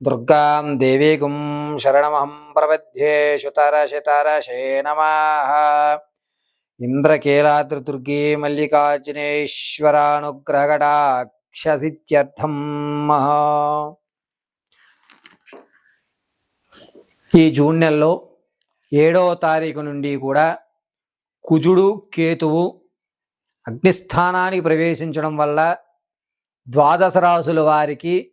దుర్గాం దేవీగుం శరణమహం ప్రపద్యే శుతరశతరశే నమః ఇంద్రకీలాద్రిదుర్గే మల్లికార్జునేశ్వరానుగ్రహకటాక్షసిత్యర్థం ఈ జూన్ నెలలో ఏడవ తారీఖు నుండి కూడా కుజుడు కేతువు అగ్నిస్థానానికి ప్రవేశించడం వల్ల ద్వాదశ రాసుల వారికి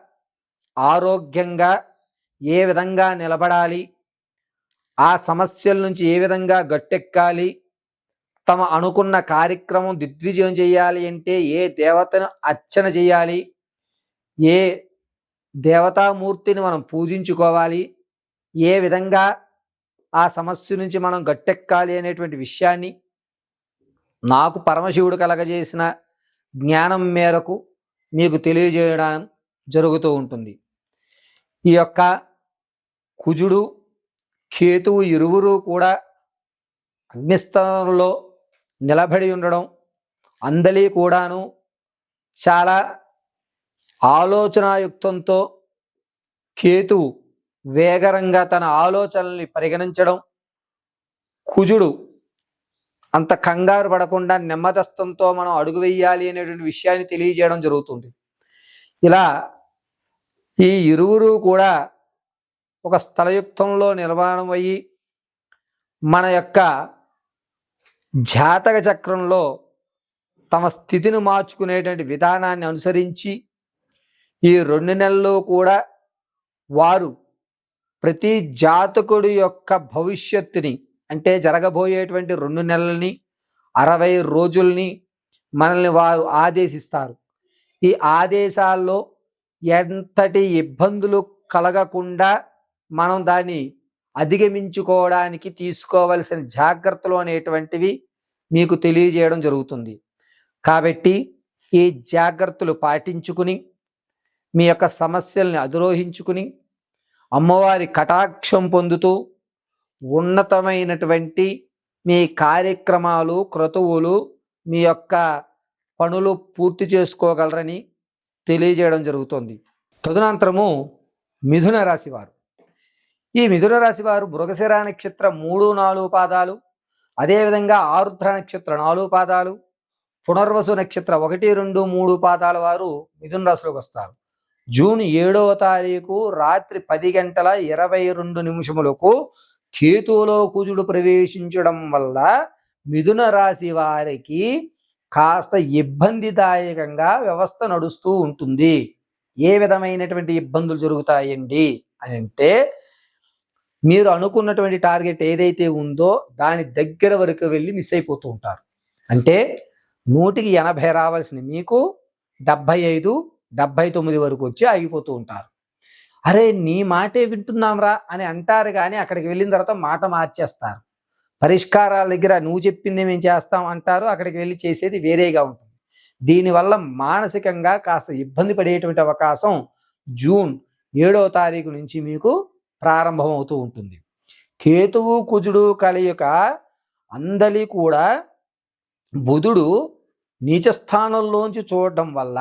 ఆరోగ్యంగా ఏ విధంగా నిలబడాలి? ఆ సమస్యల నుంచి ఏ విధంగా గట్టెక్కాలి? తమ అనుకున్న కార్యక్రమం దిగ్విజయం చేయాలి అంటే ఏ దేవతను అర్చన చేయాలి? ఏ దేవతామూర్తిని మనం పూజించుకోవాలి? ఏ విధంగా ఆ సమస్య నుంచి మనం గట్టెక్కాలి అనేటువంటి విషయాన్ని నాకు పరమశివుడు కలగజేసిన జ్ఞానం మేరకు మీకు తెలియజేయడం జరుగుతూ ఉంటుంది. ఈ యొక్క కుజుడు కేతువు ఇరువురు కూడా అగ్నిస్థానంలో నిలబడి ఉండడం అందలి కూడాను చాలా ఆలోచనాయుక్తంతో కేతువు వేగరంగా తన ఆలోచనల్ని పరిగణించడం కుజుడు అంత కంగారు పడకుండా నెమ్మదస్తంతో మనం అడుగు వేయాలి అనేటువంటి విషయాన్ని తెలియజేయడం జరుగుతుంది. ఇలా ఈ ఇరువురు కూడా ఒక స్థలయుక్తంలో నిర్మాణం అయ్యి మన యొక్క జాతక చక్రంలో తమ స్థితిని మార్చుకునేటువంటి విధానాన్ని అనుసరించి ఈ రెండు నెలల్లో కూడా వారు ప్రతి జాతకుడి యొక్క భవిష్యత్తుని అంటే జరగబోయేటువంటి రెండు నెలల్ని అరవై రోజుల్ని మనల్ని వారు ఆదేశిస్తారు. ఈ ఆదేశాల్లో ఎంతటి ఇబ్బందులు కలగకుండా మనం దాన్ని అధిగమించుకోవడానికి తీసుకోవలసిన జాగ్రత్తలు అనేటువంటివి మీకు తెలియజేయడం జరుగుతుంది. కాబట్టి ఈ జాగ్రత్తలు పాటించుకుని మీ యొక్క సమస్యల్ని అధిరోహించుకుని అమ్మవారి కటాక్షం పొందుతూ ఉన్నతమైనటువంటి మీ కార్యక్రమాలు క్రతువులు మీ యొక్క పనులు పూర్తి చేసుకోగలరని తెలియజేయడం జరుగుతుంది. తదనంతరము మిథున రాశి వారు ఈ మిథున రాశి వారు మృగశిర నక్షత్రం మూడు నాలుగు పాదాలు అదేవిధంగా ఆరుద్ర నక్షత్ర నాలుగు పాదాలు పునర్వసు నక్షత్ర ఒకటి రెండు మూడు పాదాల వారు మిథున రాశిలోకి వస్తారు. జూన్ ఏడవ తారీఖు రాత్రి పది గంటల ఇరవై రెండు నిమిషములకు కేతువులో కుజుడు ప్రవేశించడం వల్ల మిథున రాశి వారికి కాస్త ఇబ్బందిదాయకంగా వ్యవస్థ నడుస్తూ ఉంటుంది. ఏ విధమైనటువంటి ఇబ్బందులు జరుగుతాయండి అని అంటే మీరు అనుకున్నటువంటి టార్గెట్ ఏదైతే ఉందో దాని దగ్గర వరకు వెళ్ళి మిస్ అయిపోతూ ఉంటారు. అంటే నూటికి ఎనభై రావాల్సిన మీకు డెబ్బై ఐదు డెబ్బై తొమ్మిది వరకు వచ్చి ఆగిపోతూ ఉంటారు. అరే నీ మాటే వింటున్నాంరా అని అంటారు కానీ అక్కడికి వెళ్ళిన తర్వాత మాట మార్చేస్తారు. పరిష్కారాల దగ్గర నువ్వు చెప్పింది మేము చేస్తాం అంటారు. అక్కడికి వెళ్ళి చేసేది వేరేగా ఉంటుంది. దీనివల్ల మానసికంగా కాస్త ఇబ్బంది పడేటువంటి అవకాశం జూన్ ఏడవ తారీఖు నుంచి మీకు ప్రారంభమవుతూ ఉంటుంది. కేతువు కుజుడు కలయిక అందలి కూడా బుధుడు నీచస్థానంలోంచి చూడటం చూడడం వల్ల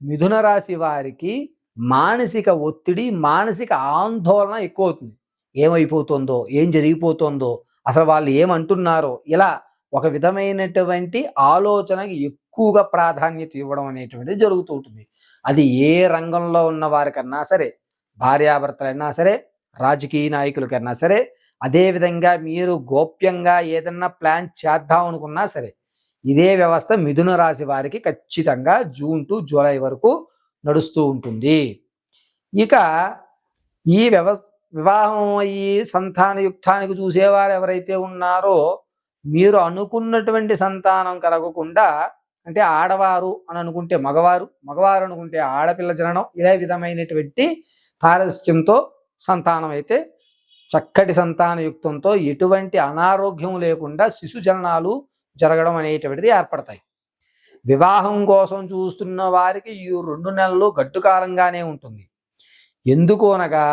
మిథున రాశి వారికి మానసిక ఒత్తిడి మానసిక ఆందోళన ఎక్కువ అవుతుంది ఏమైపోతుందో ఏం జరిగిపోతుందో అసలు వాళ్ళు ఏమంటున్నారో ఇలా ఒక విధమైనటువంటి ఆలోచనకి ఎక్కువగా ప్రాధాన్యత ఇవ్వడం అనేటువంటిది జరుగుతూ ఉంటుంది. అది ఏ రంగంలో ఉన్న వారికన్నా సరే భార్యాభర్తలైనా సరే రాజకీయ నాయకులకైనా సరే అదే విధంగా మీరు గోప్యంగా ఏదన్నా ప్లాన్ చేద్దాం అనుకున్నా సరే ఇదే వ్యవస్థ మిథున రాశి వారికి ఖచ్చితంగా జూన్ టు జూలై వరకు నడుస్తూ ఉంటుంది. ఇక ఈ వ్యవస్థ వివాహం అయ్యి సంతానయుక్తానికి చూసేవారు ఎవరైతే ఉన్నారో మీరు అనుకున్నటువంటి సంతానం కలగకుండా అంటే ఆడవారు అని అనుకుంటే మగవారు మగవారు అనుకుంటే ఆడపిల్ల జననం ఇదే విధమైనటువంటి తారస్యంతో సంతానం అయితే చక్కటి సంతానయుక్తంతో ఎటువంటి అనారోగ్యం లేకుండా శిశు జననాలు జరగడం అనేటువంటిది ఏర్పడతాయి. వివాహం కోసం చూస్తున్న వారికి ఈ రెండు నెలలు గడ్డుకాలంగానే ఉంటుంది. ఎందుకు అనగా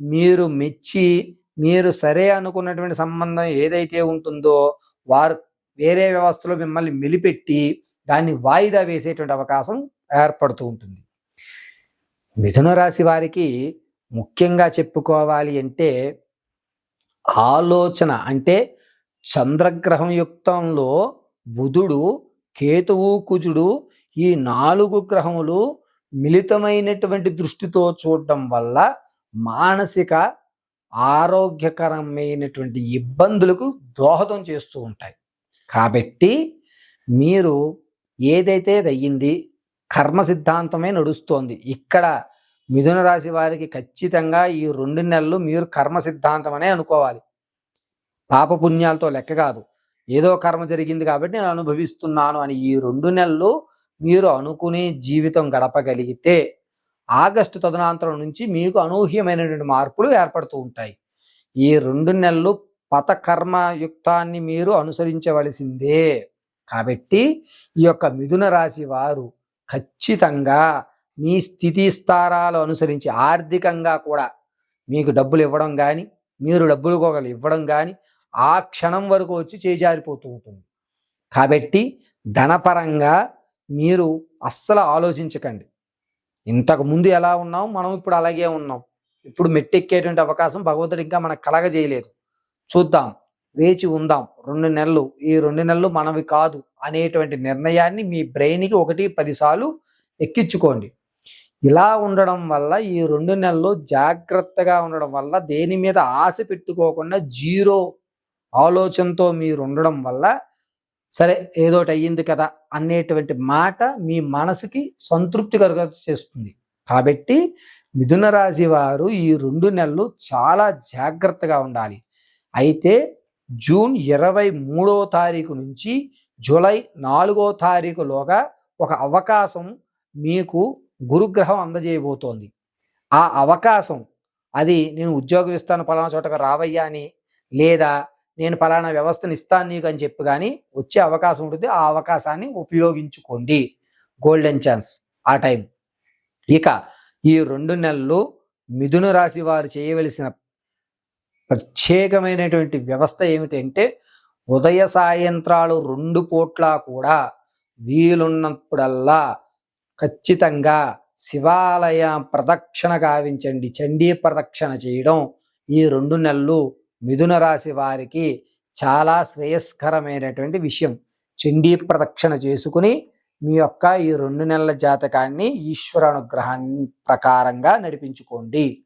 మీరు మెచ్చి మీరు సరే అనుకున్నటువంటి సంబంధం ఏదైతే ఉంటుందో వారు వేరే వ్యవస్థలో మిమ్మల్ని మెలిపెట్టి దాన్ని వాయిదా వేసేటువంటి అవకాశం ఏర్పడుతూ ఉంటుంది. మిథున రాశి వారికి ముఖ్యంగా చెప్పుకోవాలి అంటే ఆలోచన అంటే చంద్రగ్రహం యుక్తంలో బుధుడు కేతువు కుజుడు ఈ నాలుగు గ్రహములు మిళితమైనటువంటి దృష్టితో చూడడం వల్ల మానసిక ఆరోగ్యకరమైనటువంటి ఇబ్బందులకు దోహదం చేస్తూ ఉంటాయి. కాబట్టి మీరు ఏదైతే అది అయ్యింది కర్మ సిద్ధాంతమే నడుస్తోంది. ఇక్కడ మిథున రాశి వారికి ఖచ్చితంగా ఈ రెండు నెలలు మీరు కర్మ సిద్ధాంతం అనే అనుకోవాలి. పాపపుణ్యాలతో లెక్క కాదు. ఏదో కర్మ జరిగింది కాబట్టి నేను అనుభవిస్తున్నాను అని ఈ రెండు నెలలు మీరు అనుకునే జీవితం గడపగలిగితే ఆగస్టు తదనంతరం నుంచి మీకు అనూహ్యమైనటువంటి మార్పులు ఏర్పడుతూ ఉంటాయి. ఈ రెండు నెలలు పత యుక్తాన్ని మీరు అనుసరించవలసిందే. కాబట్టి ఈ యొక్క మిథున రాశి వారు ఖచ్చితంగా మీ స్థితి స్థారాలు అనుసరించి ఆర్థికంగా కూడా మీకు డబ్బులు ఇవ్వడం కానీ మీరు డబ్బులు ఒకరు ఇవ్వడం కానీ ఆ క్షణం వరకు వచ్చి చేజారిపోతూ ఉంటుంది. కాబట్టి ధనపరంగా మీరు అస్సలు ఆలోచించకండి. ఇంతకు ముందు ఎలా ఉన్నాం? మనం ఇప్పుడు అలాగే ఉన్నాం. ఇప్పుడు మెట్టెక్కేటువంటి అవకాశం భగవంతుడు ఇంకా మనకు కలగజేయలేదు. చూద్దాం. వేచి ఉందాం. రెండు నెలలు. ఈ రెండు నెలలు మనవి కాదు అనేటువంటి నిర్ణయాన్ని మీ బ్రెయిన్కి ఒకటి పదిసార్లు ఎక్కించుకోండి. ఇలా ఉండడం వల్ల ఈ రెండు నెలలు జాగ్రత్తగా ఉండడం వల్ల దేని మీద ఆశ పెట్టుకోకుండా జీరో ఆలోచనతో మీరు ఉండడం వల్ల సరే ఏదోటి అయ్యింది కదా అనేటువంటి మాట మీ మనసుకి సంతృప్తి కలుగ చేస్తుంది. కాబట్టి మిథున రాశి వారు ఈ రెండు నెలలు చాలా జాగ్రత్తగా ఉండాలి. అయితే జూన్ ఇరవై మూడో తారీఖు నుంచి జూలై నాలుగో తారీఖులోగా ఒక అవకాశం మీకు గురుగ్రహం అందజేయబోతోంది. ఆ అవకాశం అది నేను ఉద్యోగం ఇస్తాను పలానా చోటకు రావయ్యా అని లేదా నేను పలానా వ్యవస్థను ఇస్తాను నీకు అని చెప్పి కానీ వచ్చే అవకాశం ఉంటుంది. ఆ అవకాశాన్ని ఉపయోగించుకోండి. గోల్డెన్ ఛాన్స్ ఆ టైం ఇక ఈ రెండు నెలలు మిథున రాశి వారు చేయవలసిన ప్రత్యేకమైనటువంటి వ్యవస్థ ఏమిటంటే ఉదయ సాయంత్రాలు రెండు పూట్ల కూడా వీలున్నప్పుడల్లా ఖచ్చితంగా శివాలయ ప్రదక్షిణ గావించండి. చండీ ప్రదక్షిణ చేయడం ఈ రెండు నెలలు మిథున రాశి వారికి చాలా శ్రేయస్కరమైనటువంటి విషయం. చండీ ప్రదక్షిణ చేసుకుని మీ యొక్క ఈ రెండు నెలల జాతకాన్ని ఈశ్వర అనుగ్రహాన్ని ప్రకారంగా నడిపించుకోండి.